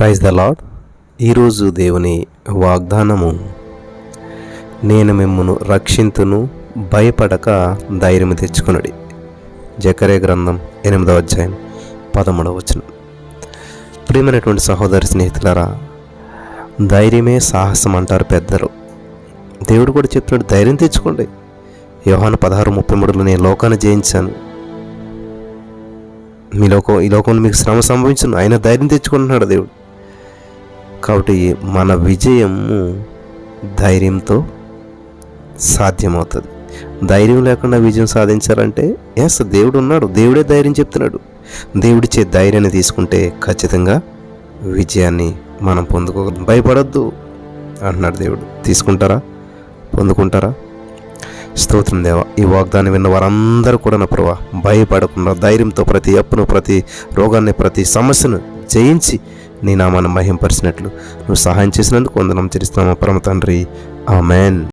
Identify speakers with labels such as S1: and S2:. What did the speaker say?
S1: Praise the lord ఈరోజు దేవుని వాగ్దానము నేను మిమ్మను రక్షింతును భయపడక ధైర్యం తెచ్చుకునడి. జకరే గ్రంథం ఎనిమిదవ అధ్యాయం పదమూడవ వచనం. ప్రియమైనటువంటి సహోదరి స్నేహితులరా ధైర్యమే సాహసం అంటారు పెద్దలు. దేవుడు కూడా చెప్తున్నాడు ధైర్యం తెచ్చుకోండి. యోహాను పదహారు ముప్పై మూడులో నేను లోకాన్ని జయించాను. మీ లోకం ఈ లోకంలో మీకు శ్రమ సంభవించను ఆయన ధైర్యం తెచ్చుకుంటున్నాడు దేవుడు. కాబట్టి మన విజయము ధైర్యంతో సాధ్యమవుతుంది. ధైర్యం లేకుండా విజయం సాధించాలంటే ఎస్ దేవుడు ఉన్నాడు. దేవుడే ధైర్యం చెప్తున్నాడు. దేవుడిచ్చే ధైర్యాన్ని తీసుకుంటే ఖచ్చితంగా విజయాన్ని మనం పొందుకోగలం. భయపడొద్దు అంటున్నాడు దేవుడు. తీసుకుంటారా? పొందుకుంటారా? స్తోత్రం దేవ. ఈ వాగ్దానం విన్న వారందరూ కూడా నా ప్రభా భయపడకుండా ధైర్యంతో ప్రతి అప్పును ప్రతి రోగాన్ని ప్రతి సమస్యను జయించి నీ నామాన్ని మహింపరిచినట్లు నువ్వు సహాయం చేసినందుకు వందనం చేస్తున్నాము పరమ తండ్రి. ఆమెన్.